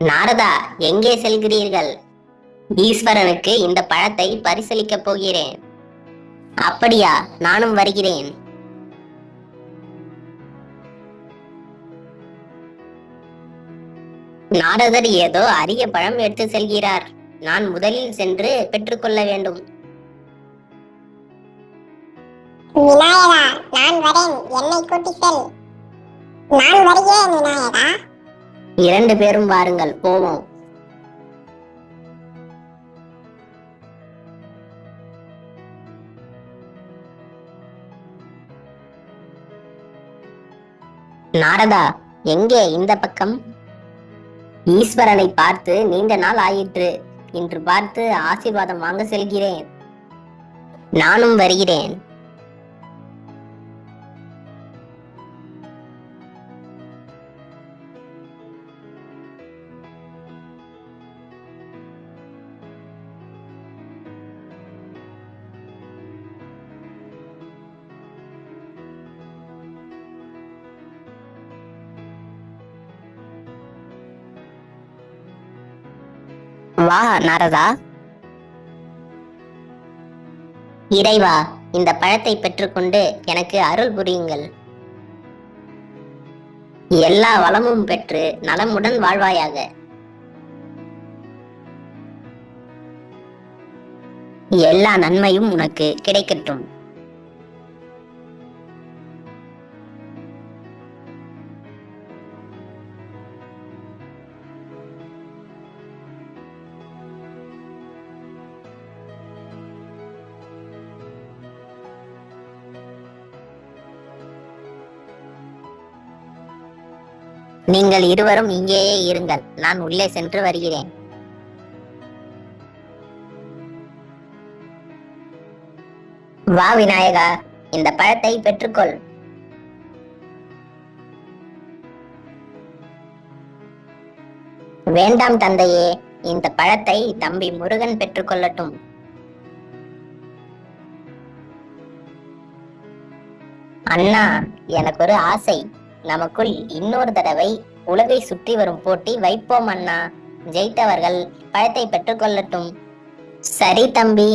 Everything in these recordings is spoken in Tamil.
நாரதா எங்கே செல்கிறீர்கள்? ஈஸ்வரனுக்கு இந்த பழத்தை பரிசளிக்கப் போகிறேன். அப்படியா நானும் வருகிறேன். நாரதர் ஏதோ அரிய பழம் எடுத்து செல்கிறார். நான் முதலில் சென்று பெற்றுக்கொள்ள வேண்டும். விநாயகா நான் வரேன். என்னை கூட்டி செல். நான் வருகிறேன் விநாயகா. இரண்டு பேரும் வாருங்கள் போவோம். நாரதா எங்கே இந்த பக்கம்? ஈஸ்வரனை பார்த்து நீண்ட நாள் ஆயிற்று. இன்று பார்த்து ஆசீர்வாதம் வாங்க செல்கிறேன். நானும் வருகிறேன். வா நாரதா. இறைவா இந்த பழத்தை பெற்றுக்கொண்டு எனக்கு அருள் புரியுங்கள். எல்லா வளமும் பெற்று நலமுடன் வாழ்வாயாக. எல்லா நன்மையும் உனக்கு கிடைக்கட்டும். நீங்கள் இருவரும் இங்கேயே இருங்கள். நான் உள்ளே சென்று வருகிறேன். வா விநாயகா. இந்த பழத்தை பெற்றுக்கொள். வேண்டாம் தந்தையே. இந்த பழத்தை தம்பி முருகன் பெற்றுக்கொள்ளட்டும். அண்ணா எனக்கு ஒரு ஆசை. நமக்குள் இன்னொரு தடவை உலகை சுற்றி வரும் போட்டி வைப்போம் அண்ணா. ஜெயித்தவர்கள் பழத்தை பெற்றுக்கொள்ளட்டும் சரி தம்பி.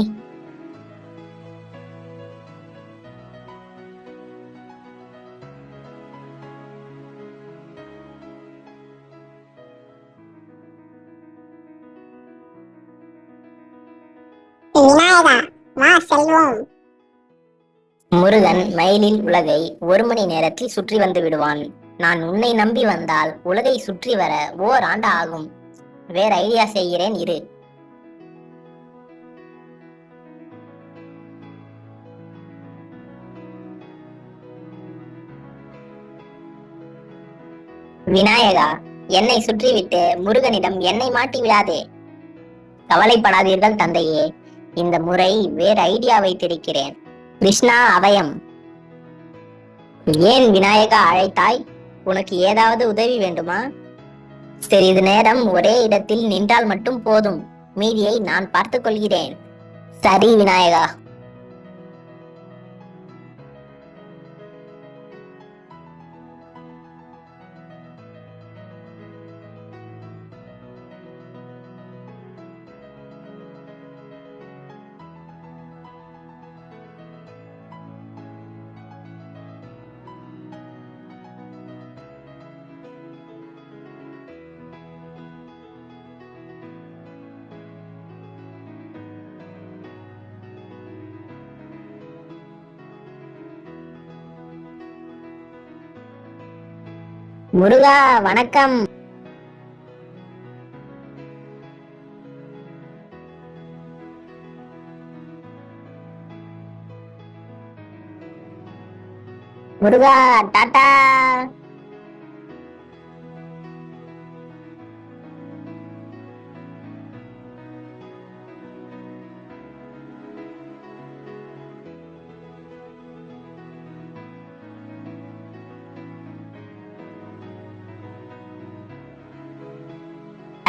விநாயகா வா செல்வோம். முருகன் மயிலில் உலகை ஒரு மணி நேரத்தில் சுற்றி வந்து விடுவான். நான் உன்னை நம்பி வந்தால் உலகை சுற்றி வர ஓர் ஆண்டு ஆகும். வேற ஐடியா செய்கிறேன் இரு. விநாயகா என்னை சுற்றிவிட்டு முருகனிடம் என்னை மாட்டி விடாதே. கவலைப்படாதீர்கள் தந்தையே இந்த முறை வேறு ஐடியா வைத்திருக்கிறேன். கிருஷ்ணா அபயம் ஏன் விநாயகா அழைத்தாய்? உனக்கு ஏதாவது உதவி வேண்டுமா? சிறிது நேரம் ஒரே இடத்தில் நின்றால் மட்டும் போதும். மீதியை நான் பார்த்துக் கொள்கிறேன். சரி விநாயகா. முருகா வணக்கம். முருகா டாட்டா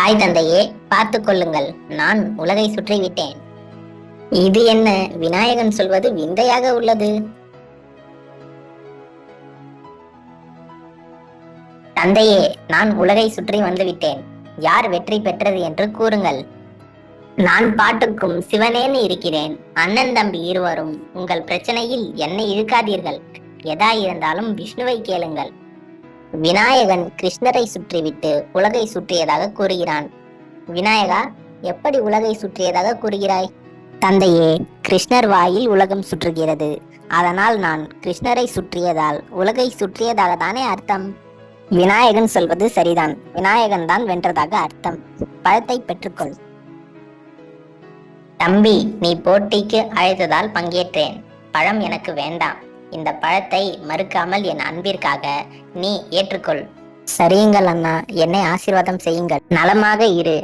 தாய் தந்தையே பார்த்து கொள்ளுங்கள். நான் உலகை சுற்றிவிட்டேன். இது என்ன? விநாயகன் சொல்வது விந்தையாக உள்ளது. தந்தையே நான் உலகை சுற்றி வந்துவிட்டேன். யார் வெற்றி பெற்றது என்று கூறுங்கள். நான் பாட்டுக்கும் சிவனேன்னு இருக்கிறேன். அண்ணன் தம்பி இருவரும் உங்கள் பிரச்சனையில் என்னை இழுக்காதீர்கள். எதா இருந்தாலும் விஷ்ணுவை கேளுங்கள். விநாயகன் கிருஷ்ணரை சுற்றிவிட்டு உலகை சுற்றியதாக கூறுகிறான். விநாயகா எப்படி உலகை சுற்றியதாக கூறுகிறாய்? தந்தையே கிருஷ்ணர் வாயில் உலகம் சுற்றுகிறது. அதனால் நான் கிருஷ்ணரை சுற்றியதால் உலகை சுற்றியதாக தானே அர்த்தம்? விநாயகன் சொல்வது சரிதான். விநாயகன் தான் வென்றதாக அர்த்தம். பழத்தை பெற்றுக்கொள். தம்பி நீ போட்டிக்கு அழைத்ததால் பங்கேற்றேன். பழம் எனக்கு வேண்டாம். இந்த பழத்தை மறுக்காமல் என் அன்பிற்காக நீ ஏற்றுக்கொள். சரியுங்கள் அண்ணா. என்னை ஆசீர்வாதம் செய்யுங்கள். நலமாக இரு.